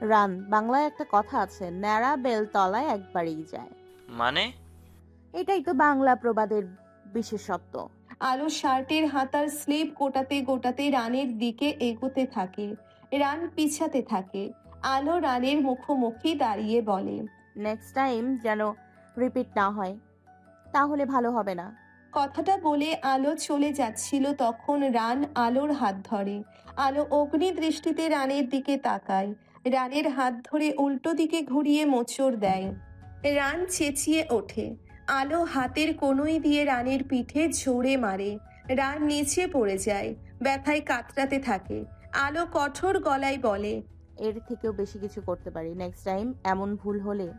Run বাংলায় একটা কথা আছে ন্যাড়া বেলতলায় একবারই যায়। মানে? এটাই তো বাংলা প্রবাদের বিশেষত্ব। আলো শার্টের হাতার স্লিপ গোটাতে গোটাতে রানের দিকে এগোতে থাকে রান পিছাতে থাকে আলো রানের মুখোমুখি দাঁড়িয়ে বলে। নেক্সট টাইম যেন রিপিট না হয় তাহলে ভালো হবে না। কথাটা বলে আলো চলে যাচ্ছিল তখন রান আলোর হাত ধরে আলো অগ্নি দৃষ্টিতে রানের দিকে তাকায় রানের হাত ধরে উল্টো দিকে ঘুরিয়ে মোচড় দেয়। রান চেঁচিয়ে ওঠে। আলো হাতের কনুই দিয়ে রানের পিঠে ঝোড়ে মারে। রান নিচে পড়ে যায় ব্যথায় কাতরাতে থাকে। আলো কঠোর গলায় বলে এর থেকেও বেশি কিছু করতে পারি। নেক্সট টাইম এমন ভুল হলে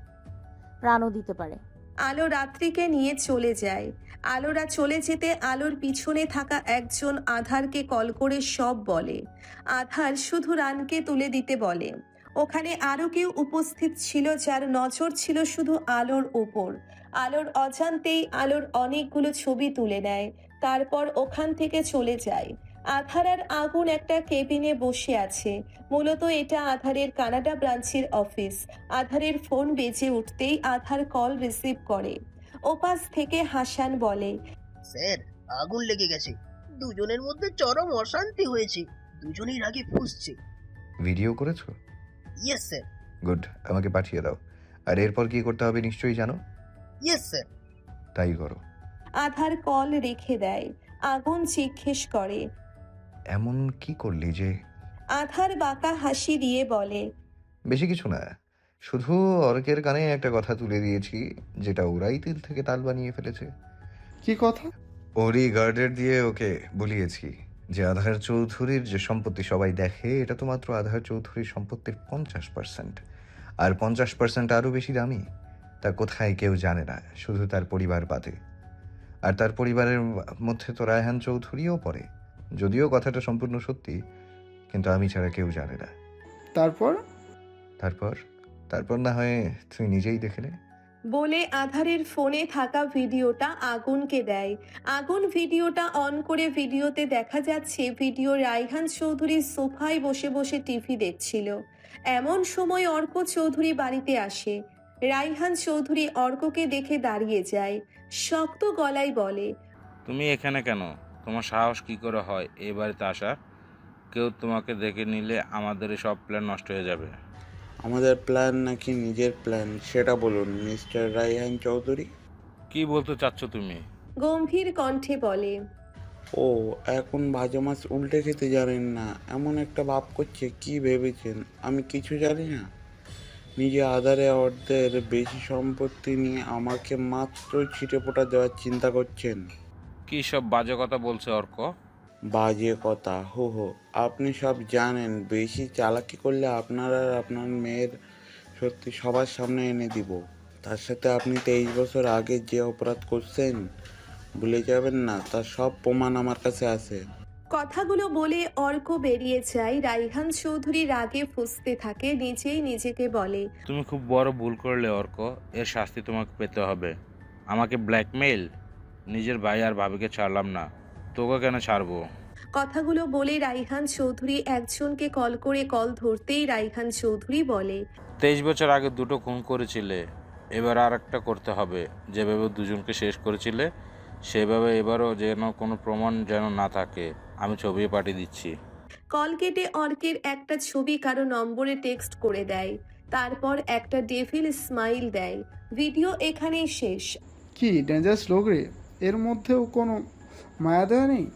প্রাণও দিতে পারে। আলো রাত্রিকে নিয়ে চলে যায়। আলোরা চলে যেতে আলোর পিছনে থাকা একজন আধারকে কল করে সব বলে। আধার শুধু রানকে তুলে দিতে বলে। ওখানে আরও কেউ উপস্থিত ছিল যার নজর ছিল শুধু আলোর ওপর আলোর অজান্তেই আলোর অনেকগুলো ছবি তুলে নেয় তারপর ওখান থেকে চলে যায়। আধার আর আগুন একটা কেবিনে বসে আছে। মূলত এটা আধারের কানাডা ব্রাঞ্চের অফিস। আধারের ফোন বেজে উঠতেই আধার কল রিসিভ করে। ওপাশ থেকে হাসান বলে স্যার আগুন লেগে গেছে। দুজনের মধ্যে চরম অশান্তি হয়েছে। দুজনেই রাগে ফুসছে। ভিডিও করেছ? ইয়েস স্যার গুড আমাকে পাঠিয়ে দাও। আর এরপর কি করতে হবে নিশ্চয়ই জানো? ইয়েস স্যার তাই করো। আধার কল রেখে দেয়। আগুন জিজ্ঞেস করে। এমন কি করলি যে? আধার বাঁকা হাসি দিয়ে বলে। বেশি কিছু না। শুধু অর্কের কানে একটা কথা তুলে দিয়েছি যেটা ওরাই তিল থেকে তাল বানিয়ে ফেলেছে। কি কথা? ওরই গার্ডের দিয়ে ওকে বলিয়েছি। যে আধার চৌধুরীর যে সম্পত্তি সবাই দেখে এটা তো মাত্র আধার চৌধুরীর সম্পত্তির পঞ্চাশ পার্সেন্ট আর পঞ্চাশ পার্সেন্ট আরও বেশি দামি? তা কোথায় কেউ জানে না শুধু তার পরিবার বাদে। আর তার পরিবারের মধ্যে তো রায়হান চৌধুরীও পড়ে। যদিও কথাটা সম্পূর্ণ সত্যি কিন্তু আমি ছাড়া কেউ জানে না। তারপর? তারপর? তারপর না হয় তুই নিজেই দেখে নে। বলে আধারের ফোনে থাকা ভিডিওটা আগুনকে দেয়। আগুন ভিডিওটা অন করে ভিডিওতে দেখা যাচ্ছে ভিডিও রাইহান চৌধুরী সোফায় বসে বসে টিভি দেখছিল। এমন সময় অর্ক চৌধুরী বাড়িতে আসে। রাইহান চৌধুরী অর্ককে দেখে দাঁড়িয়ে যায়। শক্ত গলায় বলে, তুমি এখানে কেন? তোমার সাহস কি করে হয়? এবারে বাড়িতে কেউ তোমাকে দেখে নিলে আমাদের সব প্ল্যান নষ্ট হয়ে যাবে। আমাদের প্ল্যান নাকি নিজের প্ল্যান সেটা বলুন মিস্টার রাইহান চৌধুরী। কি বলতে চাচ্ছ তুমি? গম্ভীর কণ্ঠে বলে ও এখন ভাজা মাছ উল্টে খেতে জানেন না। এমন একটা ভাব করছে কি ভেবেছেন? আমি কিছু জানি না। নিজে আধারে অর্ধের বেশি সম্পত্তি নিয়ে আমাকে মাত্র ছিটে ফোটা দেওয়ার চিন্তা করছেন। কি সব বাজে কথা বলছে অর্ক? বাজে কথা। হো হো আপনি সব জানেন বেশি চালাকি করলে আপনার আর আপনার মেয়ের সত্যি সবার সামনে এনে দিব। তার সাথে আপনি তেইশ বছর আগে যে অপরাধ করছেন ভুলে যাবেন না তার সব প্রমাণ আমার কাছে আছে। কথাগুলো বলে অর্ক বেরিয়ে যায়। রাইহান চৌধুরী রাগে ফুসতে থাকে নিজেই নিজেকে বলে তুমি খুব বড় ভুল করলে অর্ক। এর শাস্তি তোমাকে পেতে হবে। আমাকে ব্ল্যাকমেইল নিজের ভাই আর ভাবিকে ছাড়লাম না। তোকে কেন ছাড়বো? কথাগুলো বলে রাইহান চৌধুরী একজনকে কল করে কল ধরতেই রাইহান চৌধুরী বলে তেইশ বছর আগে দুটো খুন করেছিলে এবার আর একটা করতে হবে। যেভাবে দুজনকে শেষ করেছিলে সেভাবে এবারও যেন কোনো প্রমাণ যেন না থাকে। আমি ছবি পাঠিয়ে দিচ্ছি। কল কেটে অর্কের একটা ছবি কারও নম্বরে টেক্সট করে দেয় তারপর একটা ডেভিল স্মাইল দেয়। ভিডিও এখানেই শেষ। কি ডেঞ্জারাস লোক রে? এর মধ্যেও কোনো মায়া দেওয়া নেই?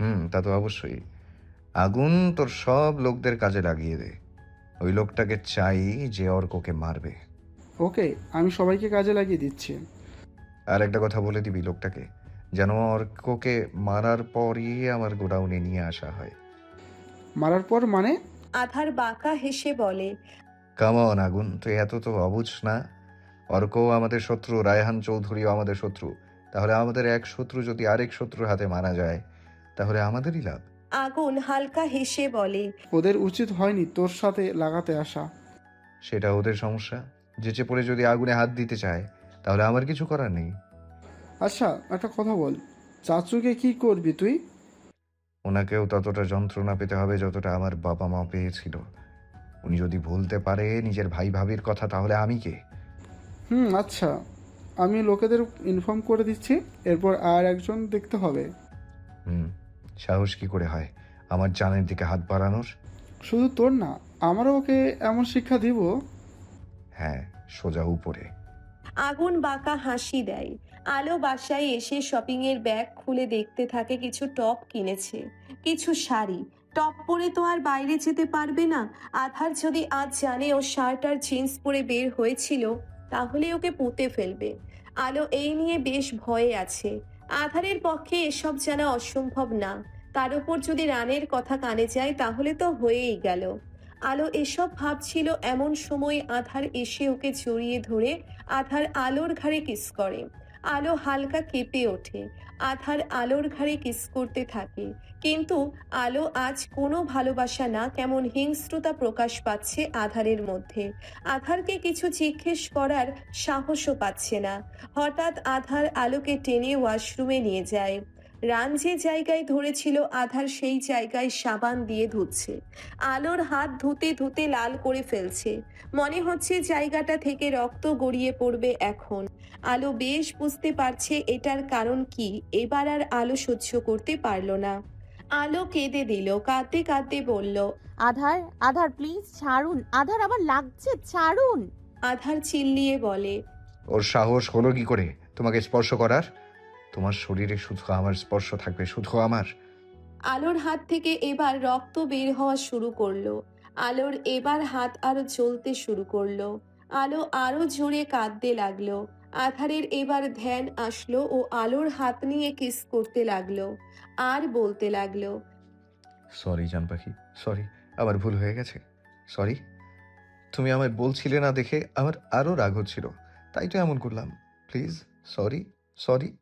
হুম তা তো অবশ্যই। আগুন তোর সব লোকদের কাজে লাগিয়ে দে। ওই লোকটাকে চাই যে অর্ককে মারবে। ওকে আমি সবাইকে কাজে লাগিয়ে দিচ্ছি। আর একটা কথা বলে দিবি লোকটাকে যেন অর্ককে মারার পরই আমার গোডাউনে নিয়ে আসা হয়। মারার পর মানে? আধার বাঁকা হেসে বলে কামন আগুন তুই এত তো অবুঝ না। অর্ক আমাদের শত্রু রায়হান চৌধুরীও আমাদের শত্রু। তাহলে আমাদের এক শত্রু যদি আরেক শত্রুর হাতে মারা যায় তাহলে আমাদেরই লাভ। আগুন হালকা হেসে বলে ওদের উচিত হয়নি তোর সাথে লাগাতে আসা। সেটা ওদের সমস্যা। যেচে পড়ে যদি আগুনে হাত দিতে চায় তাহলে আমার কিছু করার নেই। আচ্ছা একটা কথা বল। চাচুকে কি করবি তুই? ওনাকেও ততটা যন্ত্রণা পেতে হবে যতটা আমার বাবা মা পেয়েছিল। উনি যদি ভুলতে পারে নিজের ভাই ভাবির কথা তাহলে আমি কে? হুম আচ্ছা। আমি লোকেদের ইনফর্ম করে দিচ্ছি এরপর আর একজন দেখতে হবে। হুম সাহস কি করে হয়? আমার জানের দিকে হাত বাড়ানোর? শুধু তোর না আমারও ওকে এমন শিক্ষা দিব। হ্যাঁ সোজা উপরে। আগুন বাঁকা হাসি দেয়। আলো বাসায় এসে শপিং এর ব্যাগ খুলে দেখতে থাকে কিছু টপ কিনেছে কিছু শাড়ি। টপ পরে তো আর বাইরে যেতে পারবে না। আধার যদি আজ জানে ও শার্ট আর জিন্স পরে বের হয়েছিল তাহলে ওকে পুঁতে ফেলবে। আলো এই নিয়ে বেশ ভয়ে আছে। আধারের পক্ষে এসব জানা অসম্ভব না। তার উপর যদি রানের কথা কানে যায়, তাহলে তো হয়েই গেল। আলো এসব ভাবছিল এমন সময় আধার এসে ওকে জড়িয়ে ধরে, আধার আলোর ঘাড়ে কিস করে। আলো হালকা কেঁপে ওঠে। আধার আলোর ঘাড়ে কিস করতে থাকে। কিন্তু আলো আজ কোনো ভালোবাসা না, কেমন হিংস্রতা প্রকাশ পাচ্ছে আধারের মধ্যে। আধারকে কিছু জিজ্ঞেস করার সাহসও পাচ্ছে না। হঠাৎ আধার আলোকে টেনে ওয়াশরুমে নিয়ে যায়। রান যে জায়গায় ধরেছিল, আধার সেই জায়গায় সাবান দিয়ে ধুচ্ছে। আলোর হাত ধুতে ধুতে লাল করে ফেলছে। মনে হচ্ছে জায়গাটা থেকে রক্ত গড়িয়ে পড়বে এখন। আলো বেশ বুঝতে পারছে এটার কারণ কি এবার আর আলো সহ্য করতে পারল না। আলো কেঁদে দিল কাঁদতে কাঁদতে বলল আধার আধার প্লিজ ছাড়ুন আধার আবার লাগছে ছাড়ুন। আধার চিল্লিয়ে বলে ওর সাহস হলো কি করে? তোমাকে স্পর্শ করার? তোমার শরীরে শুধু আমার স্পর্শ থাকবে শুধু আমার। আলোর হাত থেকে এবার রক্ত বের হওয়া শুরু করল। আলোর এবার হাত আরও জ্বলতে শুরু করল। আলো আরও জোরে কাঁদতে লাগল। আধারের এবার ধ্যান আসলো ও আলোর হাত নিয়ে কিস করতে লাগল আর বলতে লাগল সরি জান পাখি সরি আমার ভুল হয়ে গেছে সরি তুমি আমায় বলছিলে না দেখে আমার আরও রাগ হচ্ছিল তাই তো এমন করলাম। প্লিজ সরি সরি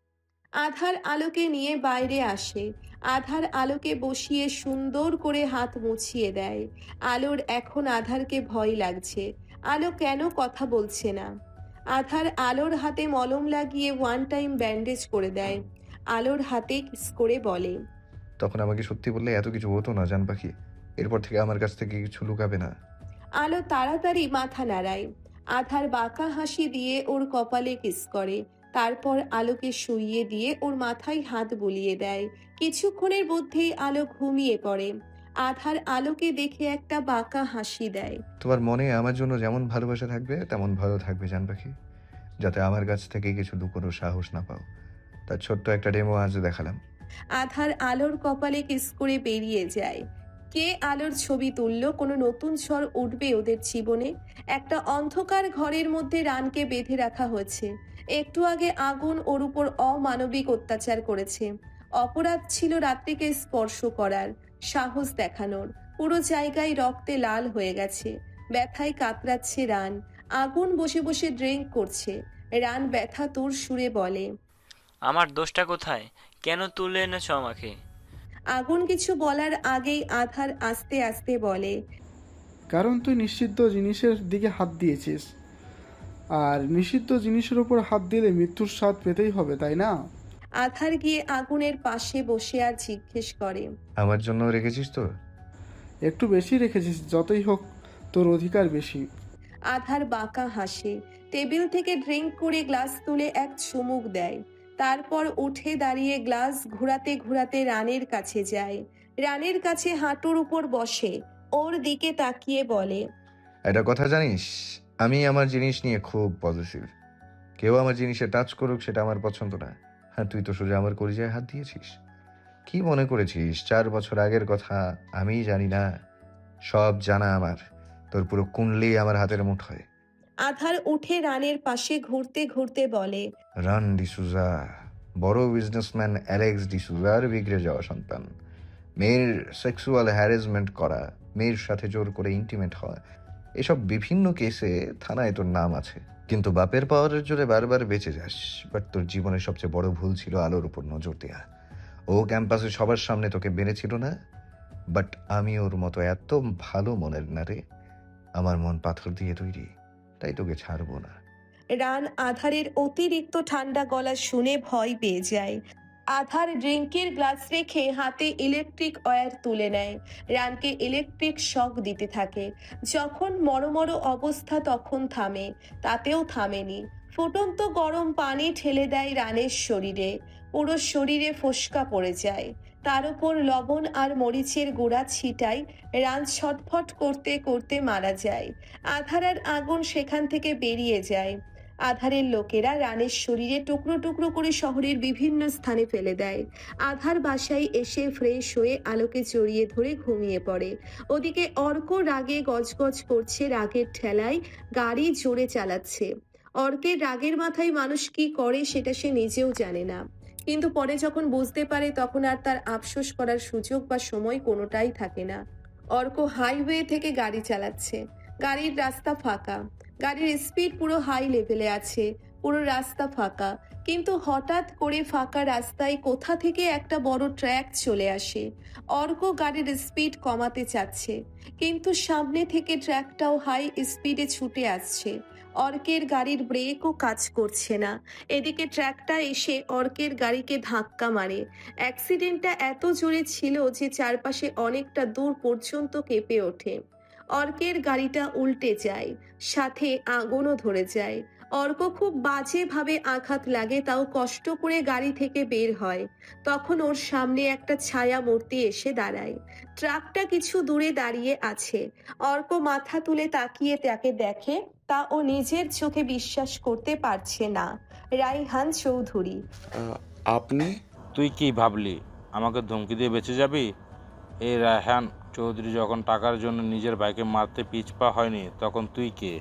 আধার আলোকে নিয়ে বাইরে আসে আধার আলোকে বসিয়ে সুন্দর করে হাত মুছিয়ে দেয় আলোর এখন আধারকে ভয় লাগছে আলো কেন কথা বলছে না? আধার আলোর হাতে মলম লাগিয়ে ওয়ান টাইম ব্যান্ডেজ করে দেয়। আলোর হাতে কিস করে বলে। তখন আমাকে সত্যি বললে এত কিছু হতো না জান পাখি। এরপর থেকে আমার কাছ থেকে কিছু লুকাবে না। আলো তাড়াতাড়ি মাথা নাড়ায়। আধার বাঁকা হাসি দিয়ে ওর কপালে কিস করে। তারপর আলোকে শুইয়ে দিয়ে ওর মাথায় হাত বুলিয়ে দেয়। কিছুক্ষণের মধ্যেই আলো ঘুমিয়ে পড়ে। আধার আলোকে দেখে একটা বাঁকা হাসি দেয়। তোমার মনে আমার জন্য যেমন ভালোবাসা থাকবে তেমন ভয়ও থাকবে জান পাখি। যাতে আমার কাছ থেকে কিছু লুকোনোর সাহস না পাও। তার ছোট্ট একটা ডেমো আজ দেখালাম। আধার আলোর কপালে কিস করে বেরিয়ে যায়। কে আলোর ছবি তুললো? কোনো নতুন স্বর উঠবে ওদের জীবনে? একটা অন্ধকার ঘরের মধ্যে রানকে বেঁধে রাখা হয়েছে। একটু আগে আগুন ওর উপর অমানবিক অত্যাচার করেছে। অপরাধ ছিল রাত্রিকে স্পর্শ করার। সাহস দেখানোর। পুরো জায়গায় রক্তে লাল হয়ে গেছে। ব্যথায় কাতরাচ্ছে রান। আগুন বসে বসে ড্রিঙ্ক করছে। রান ব্যথা তোর সুরে বলে। আমার দোষটা কোথায়? কেন তুলে এনেছো আমাকে? আগুন কিছু বলার আগেই আধার আস্তে আস্তে বলে। কারণ তুই নিষিদ্ধ জিনিসের দিকে হাত দিয়েছিস। আর নিষিদ্ধ জিনিসের উপর হাত দিলে মৃত্যুর স্বাদ পেতেই হবে তাই না? আধার গিয়ে আগুনের পাশে বসে আর জিজ্ঞেস করে। আমার জন্য রেখেছিস তো? একটু বেশি রেখেছিস যতই হোক তোর অধিকার বেশি। আধার বাঁকা হাসে। টেবিল থেকে ড্রিঙ্ক করে গ্লাস তুলে এক চুমুক দেয়। তারপর উঠে দাঁড়িয়ে গ্লাস ঘোরাতে ঘোরাতে রানের কাছে যায়। রানের কাছে হাঁটুর উপর বসে। ওর দিকে তাকিয়ে বলে একটা কথা জানিস আমি আমার জিনিস নিয়ে খুব পজিটিভ কেউ আমার জিনিসে টাচ করুক সেটা আমার পছন্দ না। হ্যাঁ তুই তো সোজা আমার কলিজায় হাত দিয়েছিস। কি মনে করেছিস? চার বছর আগের কথা আমি জানি না। সব জানা আমার। তোর পুরো কুণ্ডলি আমার হাতের মুঠোয়। আধার উঠে রানের পাশে ঘুরতে ঘুরতে বলে রান ডিসুজা বড় বিজনেসম্যান অ্যালেক্স ডিসুজার বিগড়ে যাওয়া সন্তান। মেয়ের সেক্সুয়াল হ্যারাসমেন্ট করা মেয়ের সাথে জোর করে ইন্টিমেট হওয়া এসব বিভিন্ন কেসে থানায় তোর নাম আছে। কিন্তু বাপের পাওয়ারের জোরে বারবার বেঁচে যাস। বাট তোর জীবনের সবচেয়ে বড় ভুল ছিল আলোর উপর নজর দেয়া। ও ক্যাম্পাসে সবার সামনে তোকে বেড়েছিল না? বাট আমি ওর মতো এত ভালো মনের না রে। আমার মন পাথর দিয়ে তৈরি। তাই তোকে ছাড়বো না। রান আধারের অতিরিক্ত ঠান্ডা গলা শুনে ভয় পেয়ে যায়। আধার ড্রিঙ্কের গ্লাস রেখে হাতে ইলেকট্রিক ওয়্যার তুলে নেয়। রানকে ইলেকট্রিক শক দিতে থাকে। যখন মরমর অবস্থা তখন থামে, তাতেও থামেনি। ফুটন্ত গরম পানি ঠেলে দেয় রানের শরীরে। পুরো শরীরে ফোসকা পড়ে যায়। তার উপর লবণ আর মরিচের গুঁড়া ছিটাই রান ছটফট করতে করতে মারা যায়। আধার আর আগুন সেখান থেকে বেরিয়ে যায়। আধারের লোকেরা রানের শরীরে টুকরো টুকরো করে শহরের বিভিন্ন স্থানে ফেলে দেয়। আধার বাসায় এসে ফ্রেশ হয়ে আলোকে জড়িয়ে ধরে ঘুমিয়ে পড়ে। ওদিকে অর্ক রাগে গজগজ করছে রাগের ঠেলায়, গাড়ি জোরে চালাচ্ছে। অর্কের রাগের মাথায় মানুষ কি করে সেটা সে নিজেও জানে না। কিন্তু পরে যখন বুঝতে পারে, তখন আর তার আফসোস করার সুযোগ বা সময় কোনোটাই থাকে না। অর্ক হাইওয়ে থেকে গাড়ি চালাচ্ছে। গাড়ির রাস্তা ফাঁকা। গাড়ির স্পিড পুরো হাই লেভেলে আছে, পুরো রাস্তা ফাঁকা। কিন্তু হঠাৎ করে ফাঁকা রাস্তায় কোথা থেকে একটা বড় ট্র্যাক চলে আসে। অর্ক গাড়ির স্পিড কমাতে চাচ্ছে, কিন্তু সামনে থেকে ট্র্যাকটাও হাই স্পিডে ছুটে আসছে। অর্কের গাড়ির ব্রেকও কাজ করছে না। এদিকে ট্র্যাকটা এসে অর্কের গাড়িকে ধাক্কা মারে। অ্যাক্সিডেন্টটা এত জোরে ছিল যে চারপাশে অনেকটা দূর পর্যন্ত কেঁপে ওঠে। অর্কের গাড়িটা উল্টে যায় সাথে আগুনও ধরে যায়। অর্ক খুব বাজেভাবে আঘাত লাগে তাও কষ্ট করে গাড়ি থেকে বের হয়। তখন ওর সামনে একটা ছায়া মূর্তি এসে দাঁড়ায়। ট্রাকটা কিছু দূরে দাঁড়িয়ে আছে। অর্ক মাথা তুলে তাকিয়ে তাকে দেখে তা ও নিজের চোখে বিশ্বাস করতে পারছে না। রাইহান চৌধুরী। আপনি? তুই কি ভাবলি? আমাকে ধমকি দিয়ে বেঁচে যাবি? এই রায়হান চৌধুরী যখন টাকার জন্য নিজের ভাইকে মারতে পিছপা হয়নি, তখন তুই কে?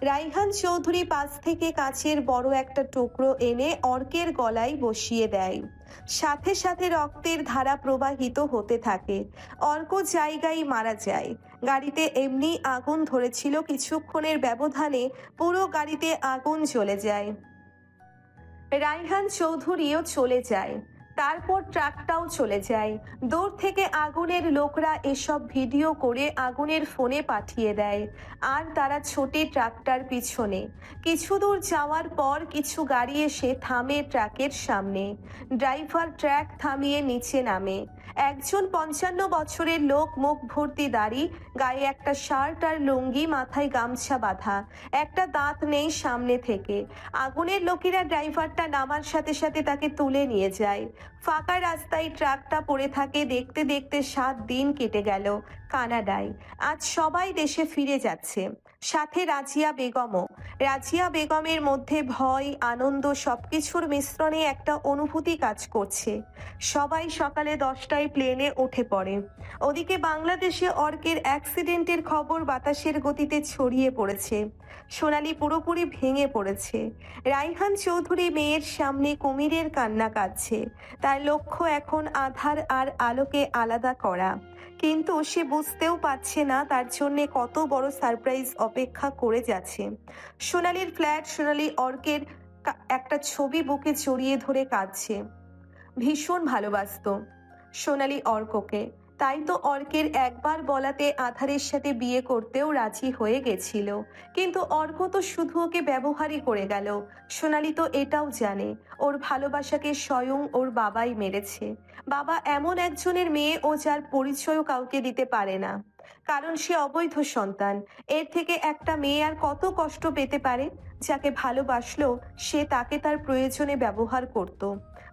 রাইহান চৌধুরী পাশ থেকে কাছের বড় একটা টুকরো এনে অর্কের গলায় বসিয়ে দেয়। সাথে সাথে রক্তের ধারা প্রবাহিত হতে থাকে। অর্ক জায়গায় মারা যায়। গাড়িতে এমনি আগুন ধরেছিল কিছুক্ষণের ব্যবধানে পুরো গাড়িতে আগুন জ্বলে যায়। রাইহান চৌধুরীও চলে যায়। তারপর ট্রাকটাও চলে যায়। দূর থেকে আগুনের লোকরা এসব ভিডিও করে আগুনের ফোনে পাঠিয়ে দেয়। আর তারা ছোটে ট্রাকটার পিছনে। কিছু দূর যাওয়ার পর কিছু গাড়ি এসে থামে ট্রাকের সামনে। ড্রাইভার ট্র্যাক থামিয়ে নিচে নামে। একজন পঞ্চান্ন বছরের লোক মুখ ভর্তি দাড়ি, গায়ে একটা শার্ট আর লুঙ্গি, মাথায় গামছা বাঁধা। একটা দাঁত নেই সামনে থেকে। আগুনের লোকেরা ড্রাইভারটা নামার সাথে সাথে তাকে তুলে নিয়ে যায়। ফাঁকা রাস্তায় ট্রাকটা পড়ে থাকে, দেখতে দেখতে সাত দিন কেটে গেল কানাডায়। আজ সবাই দেশে ফিরে যাচ্ছে। সাথে রাজিয়া বেগমও। রাজিয়া বেগমের মধ্যে ভয়, আনন্দ সবকিছুর মিশ্রণে একটা অনুভূতি কাজ করছে। সবাই সকালে দশটায় প্লেনে উঠে পড়ে। ওদিকে বাংলাদেশে অর্কের অ্যাক্সিডেন্টের খবর বাতাসের গতিতে ছড়িয়ে পড়েছে। সোনালি পুরোপুরি ভেঙে পড়েছে। রাইহান চৌধুরী মেয়ের সামনে কুমিরের কান্না কাঁদছে তার লক্ষ্য এখন আধার আর আলোকে আলাদা করা। কিন্তু সে বুঝতেও পারছে না তার জন্য কত বড় সারপ্রাইজ অপেক্ষা করে যাচ্ছে। সোনালির ফ্ল্যাট, সোনালি অর্কের একটা ছবি বুকে জড়িয়ে ধরে কাঁদছে। ভীষণ ভালোবাসত সোনালি অর্ককে। তাই তো অর্কের একবার বলাতে আধারের সাথে বিয়ে করতেও রাজি হয়ে গেছিল। কিন্তু অর্ক তো শুধু ওকে ব্যবহারই করে গেল। সোনালি তো এটাও জানে, ওর ভালোবাসাকে স্বয়ং ওর বাবাই মেরেছে। বাবা এমন একজনের মেয়ে ও যার পরিচয়ও কাউকে দিতে পারে না। কারণ সে অবৈধ সন্তান। এর থেকে একটা মেয়ে আর কত কষ্ট পেতে পারে? যাকে ভালোবাসলো, সে তাকে তার প্রয়োজনে ব্যবহার করত।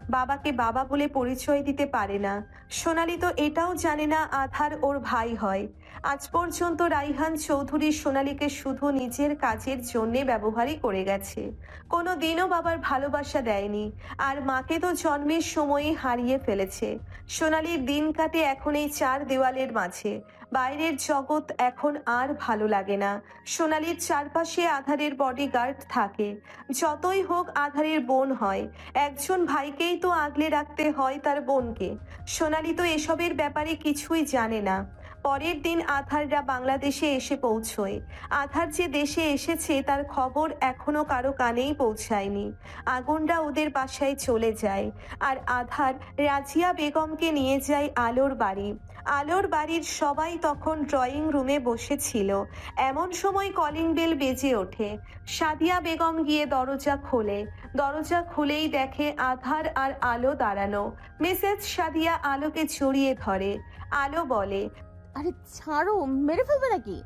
বাবাকে বাবা বলে পরিচয় দিতে পারে না। সোনালি তো এটাও জানে না আধার ওর ভাই হয়। আজ পর্যন্ত রাইহান চৌধুরী সোনালীকে শুধু নিজের কাজের জন্যে ব্যবহারই করে গেছে। কোনো দিনও বাবার ভালোবাসা দেয়নি। আর মাকে তো জন্মের সময়ই হারিয়ে ফেলেছে। সোনালির দিন কাটে এখন এই চার দেওয়ালের মাঝে। বাইরের জগৎ এখন আর ভালো লাগে না। সোনালীর চারপাশে আধারের বডিগার্ড থাকে। যতই হোক আধারের বোন হয়। একজন ভাইকেই তো আগলে রাখতে হয় তার বোনকে। সোনালি তো এসবের ব্যাপারে কিছুই জানে না। পরের দিন আধাররা বাংলাদেশে এসে পৌঁছয়। আধার যে দেশে এসেছে, তার খবর এখনও কারও কানেই পৌঁছায়নি। আগুনরা ওদের বাসায় চলে যায়। আর আধার রাজিয়া বেগমকে নিয়ে যায় আলোর বাড়ি। আলোর বাড়ির সবাই তখন ড্রয়িং রুমে বসেছিল। এমন সময় কলিং বেল বেজে ওঠে। সাদিয়া বেগম গিয়ে দরজা খোলে। দরজা খুলেই দেখে আধার আর আলো দাঁড়ানো। মিসেস সাদিয়া আলোকে জড়িয়ে ধরে। আলো বলে আরে ছাড়ো মেরে ফেলবে নাকি?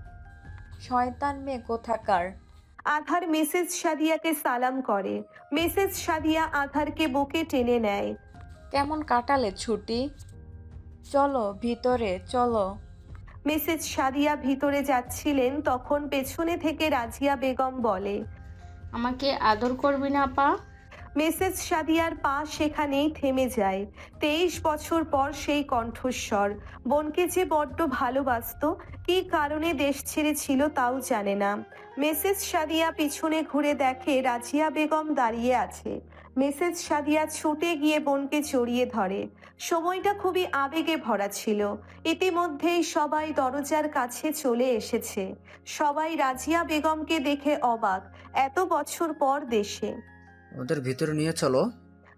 শয়তান মেয়ে কোথাকার? আধার মেসেজ সাদিয়াকে সালাম করে। মেসেজ সাদিয়া আধারকে বুকে টেনে নেয়। কেমন কাটালে ছুটি? চলো ভিতরে চলো। মেসেজ সাদিয়া ভিতরে যাচ্ছিলেন তখন পেছনে থেকে রাজিয়া বেগম বলে আমাকে আদর করবি না পা মিসেস সাদিয়ার পা সেখানেই থেমে যায়। তেইশ বছর পর সেই কণ্ঠস্বর। বোনকে যে বড্ড ভালোবাসতো, কী কারণে দেশ ছেড়েছিল তাও জানে না। মেসেজ সাদিয়া পিছনে ঘুরে দেখে রাজিয়া বেগম দাঁড়িয়ে আছে। মেসেজ সাদিয়া ছুটে গিয়ে বোনকে জড়িয়ে ধরে। সময়টা খুবই আবেগে ভরা ছিল। ইতিমধ্যেই সবাই দরজার কাছে চলে এসেছে। সবাই রাজিয়া বেগমকে দেখে অবাক। এত বছর পর দেশে। ওদের ভিতরে নিয়ে চলো।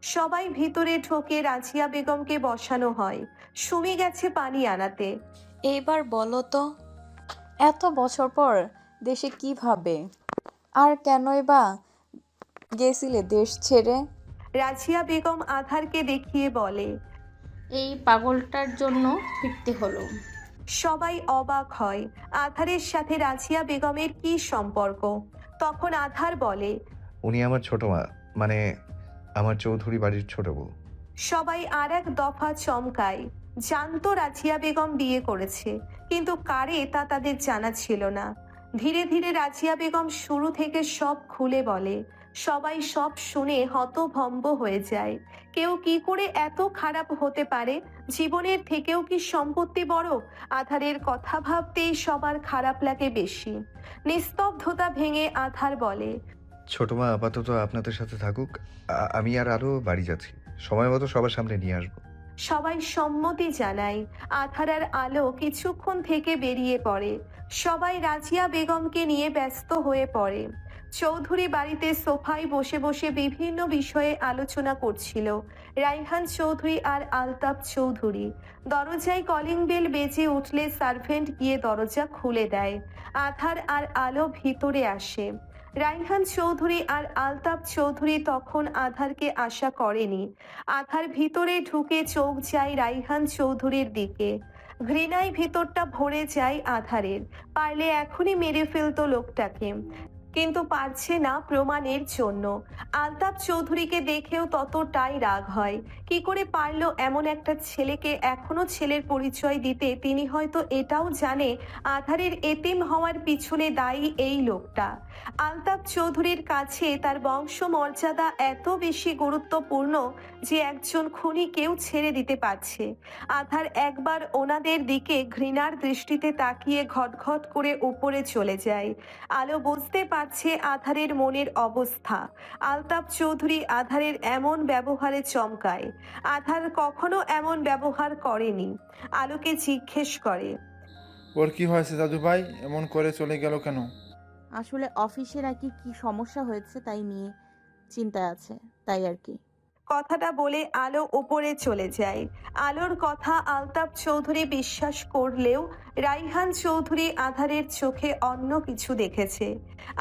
সবাই ভিতরে ঢোকে রাজিয়া বেগমকে বসানো হয়। সুমি গেছে পানি আনাতে। এইবার বলো তো এত বছর পর দেশে কীভাবে আর কেনই বা গেছিলে দেশ ছেড়ে? রাজিয়া বেগম আধারকে দেখিয়ে বলে এই পাগলটার জন্য ফিরতে হলো। সবাই অবাক হয় আধারের সাথে রাজিয়া বেগমের কি সম্পর্ক? তখন আধার বলে উনি আমার ছোট মা মানে আমার চৌধুরী বাড়ির ছোট বউ। সবাই আর এক দফা চমকায়। জানতো রাজিয়া বেগম বিয়ে করেছে, কিন্তু কারে তা তাদের জানা ছিল না। ধীরে ধীরে রাজিয়া বেগম শুরু থেকে সব খুলে বলে, সবাই সব শুনে হতভম্ব হয়ে যায়। কেউ কি করে এত খারাপ হতে পারে? জীবনের থেকেও কি সম্পত্তি বড়? আধারের কথা ভাবতেই সবার খারাপ লাগে বেশি। নিস্তব্ধতা ভেঙে আধার বলে ছোট মা আপাতত আপনাদের সাথে থাকুক আমি আর আরও বাড়ি যাচ্ছি। সময় মতো সবার সামনে নিয়ে আসব। সবাই সম্মতি জানায় আধার আর আলো কিছুক্ষণ থেকে বেরিয়ে পড়ে। সবাই রাজিয়া বেগমকে নিয়ে ব্যস্ত হয়ে পড়ে। চৌধুরী বাড়িতে সোফায় বসে বসে বিভিন্ন বিষয়ে আলোচনা করছিল। রাইহান চৌধুরী আর আলতাফ চৌধুরী। দরজায় কলিং বেল বেজে উঠলে সার্ভেন্ট গিয়ে দরজা খুলে দেয়। আধার আর আলো ভিতরে আসে। রাইহান চৌধুরী আর আলতাপ চৌধুরী তখন আধারকে আশা করেনি। আধার ভিতরে ঢুকে চোখ যায় রাইহান চৌধুরীর দিকে। ঘৃণায় ভিতরটা ভরে যায় আধারের। পারলে এখনই মেরে ফেলতো লোকটাকে। কিন্তু পারছে না প্রমাণের জন্য। আলতাফ চৌধুরীকে দেখেও ততটাই রাগ হয়। কি করে পারল এমন একটা ছেলেকে এখনও ছেলের পরিচয় দিতে? তিনি হয়তো এটাও জানে আধারের এতিম হওয়ার পিছনে দায়ী এই লোকটা। আলতাফ চৌধুরীর কাছে তার বংশ মর্যাদা এত বেশি গুরুত্বপূর্ণ যে একজন খুনি কেউ ছেড়ে দিতে পারছে। আধার একবার ওনাদের দিকে ঘৃণার দৃষ্টিতে তাকিয়ে ঘটঘট করে উপরে চলে যায়। আলো বুঝতে পারছে আধারের মনের অবস্থা। আলতাপ চৌধুরী আধারের এমন ব্যবহারে চমকায়। আধার কখনো এমন ব্যবহার করেনি। আলোকে জিজ্ঞেস করে। ওর কি হয়েছে দাদু ভাই? এমন করে চলে গেল কেন? আসলে অফিসে নাকি কি সমস্যা হয়েছে তাই নিয়ে চিন্তায় আছে। তাই আর কি। কথাটা বলে আলো ওপরে চলে যায়। আলোর কথা আলতাফ চৌধুরী বিশ্বাস করলেও রাইহান চৌধুরী আধারের চোখে অন্য কিছু দেখেছে।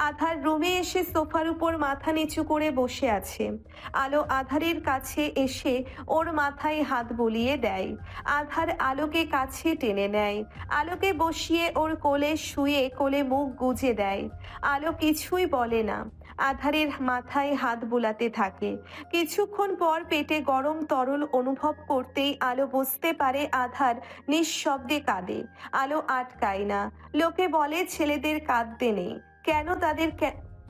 আধার রুমে এসে সোফার উপর মাথা নিচু করে বসে আছে। আলো আধারের কাছে এসে ওর মাথায় হাত বুলিয়ে দেয়। আধার আলোকে কাছে টেনে নেয়। আলোকে বসিয়ে ওর কোলে শুয়ে কোলে মুখ গুজে দেয়। আলো কিছুই বলে না। আধারের মাথায় হাত বুলাতে থাকে। কিছুক্ষণ পর পেটে গরম তরল অনুভব করতেই আলো বুঝতে পারে আধার নিঃশব্দে কাঁদে। আলো আটকায় না। লোকে বলে, ছেলেদের কাঁদতে নেই। কেন তাদের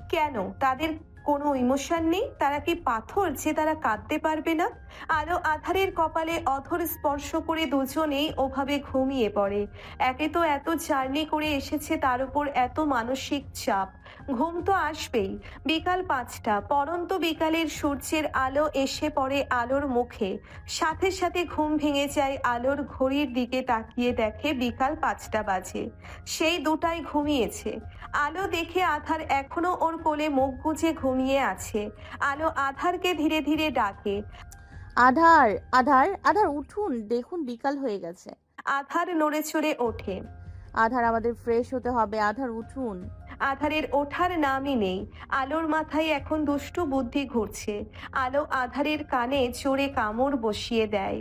কেন? তাদের কোনো ইমোশন নেই? তারা কি পাথর যে তারা কাঁদতে পারবে না? আলো আধারের কপালে অধর স্পর্শ করে দুজনেই ওভাবে ঘুমিয়ে পড়ে। একে তো এত জার্নি করে এসেছে তার উপর এত মানসিক চাপ। ঘুম তো আসবেই। বিকাল পাঁচটা পরন্ত বিকালের সূর্যের আলো এসে পড়ে আলোর মুখে। সাথে সাথে ঘুম ভেঙে যায় আলোর ঘড়ির দিকে তাকিয়ে দেখে বিকাল পাঁচটা বাজে। সেই দুটাই ঘুমিয়েছে। আলো দেখে আধার এখনও ওর কোলে মুখ গুজে ঘুমিয়ে আছে। আলো আধারকে ধীরে ধীরে ডাকে। আধার আধার আধার উঠুন দেখুন বিকাল হয়ে গেছে। আধার নড়ে চড়ে ওঠে। আধার আমাদের ফ্রেশ হতে হবে আধার উঠুন। আধারের ওঠার নামই নেই। আলোর মাথায় এখন দুষ্টু বুদ্ধি ঘুরছে। আলো আধারের কানে চোরে কামড় বসিয়ে দেয়।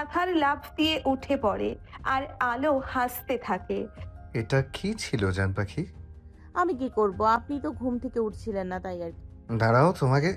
আধার লাভ দিয়ে উঠে পড়ে আর আলো হাসতে থাকে। এটা কি ছিল জান পাখি? আমি কি করব? আপনি তো ঘুম থেকে উঠছিলেন না তাই আর কি। দাঁড়াও তোমাকে